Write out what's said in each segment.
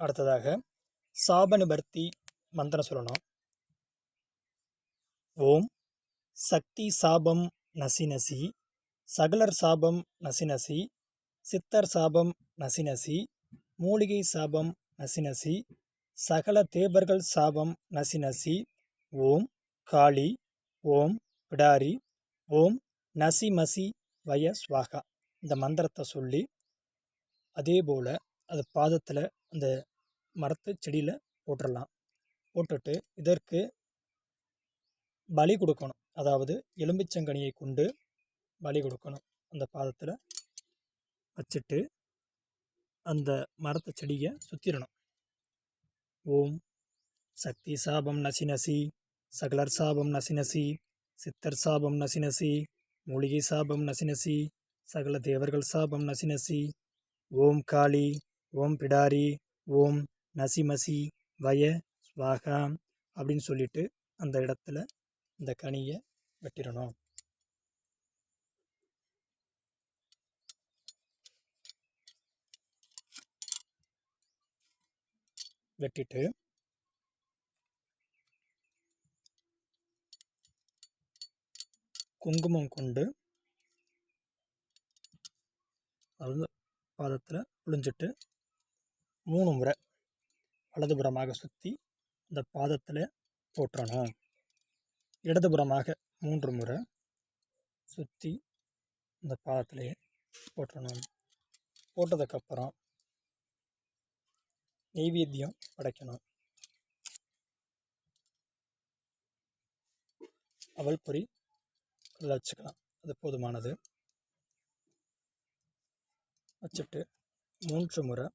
அடுத்ததாக சாபனுபர்த்தி மந்திரம் சொல்லணும். ஓம் சக்தி சாபம் நசி நசி சகலர் சாபம் நசி நசி சித்தர் சாபம் நசி நசி மூலிகை சாபம் நசி நசி சகல தேவர்கள் சாபம் நசி நசி ஓம் காளி ஓம் பிடாரி ஓம் நசி மசி வய ஸ்வாகா இந்த மந்திரத்தை சொல்லி அதே போல் அது பாதத்தில் அந்த மரத்து செடியில் போட்டுடலாம் போட்டுட்டு இதற்கு பலி கொடுக்கணும். அதாவது எலும்பிச்சங்கனியை கொண்டு பலி கொடுக்கணும். அந்த பாதத்தில் வச்சுட்டு அந்த மரத்து செடியை சுற்றிடணும் ஓம் சக்தி சாபம் நசி நசி சகலர் சாபம் நசி நசி சித்தர் சாபம் நசி நசி மூலிகை சாபம் நசி நசி சகல தேவர்கள் சாபம் நசி நசி. ஓம் காளி. ஓம் பிடாரி ஓம் நசிமசி வய ஸ்வாகா அப்படின்னு சொல்லிட்டு அந்த இடத்துல இந்த கனியை வெட்டிடணும். வெட்டிட்டு குங்குமம் கொண்டு அது பாதத்தில் புழிஞ்சிட்டு மூணு முறை வலதுபுறமாக சுற்றி அந்த பாதத்தில் போட்டுறணும் இடதுபுறமாக மூன்று முறை சுற்றி இந்த பாதத்திலே போட்டுறணும் போட்டதுக்கப்புறம் நெய்வேத்தியம் படைக்கணும். அவல் பொறி அதில் வச்சுக்கலாம். அது போதுமானது. வச்சுட்டு மூன்று முறை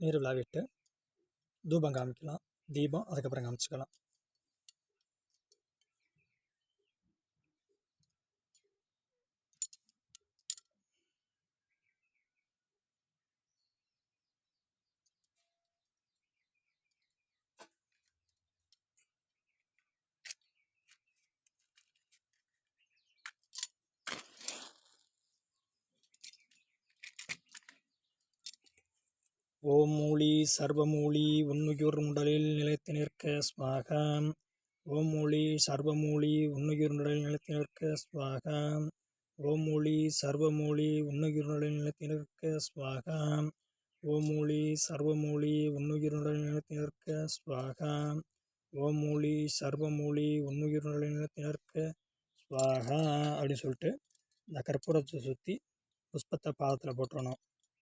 நீர் விழாவிட்டு தூபம் காமிக்கலாம் தீபம் அதுக்கப்புறம் காமிச்சிக்கலாம். ஓம் மூலி சர்வமூலி உன்னுயிர் உடலில் நிலைத்து நிற்க ஸ்வாகம் ஓம் மூலி சர்வமூலி உன்னுயிர் உடலில் நிலைத்து நிற்க ஸ்வாகம் ஓம் மூலி சர்வமூலி உன்னுயிர் உடலில் நிலைத்து நிற்க ஸ்வாகம் ஓம் மூலி சர்வமூலி உன்னுயிர் உடலில் நிலைத்து நிற்க ஸ்வாகம் ஓம் மூலி சர்வமூலி உன்னுயிர் உடலில் நிலைத்து நிற்க ஸ்வாகா அப்படின்னு சொல்லிட்டு இந்த கற்பூரத்தை சுற்றி புஷ்பத்தை பாதத்தில் போட்டுறணும்.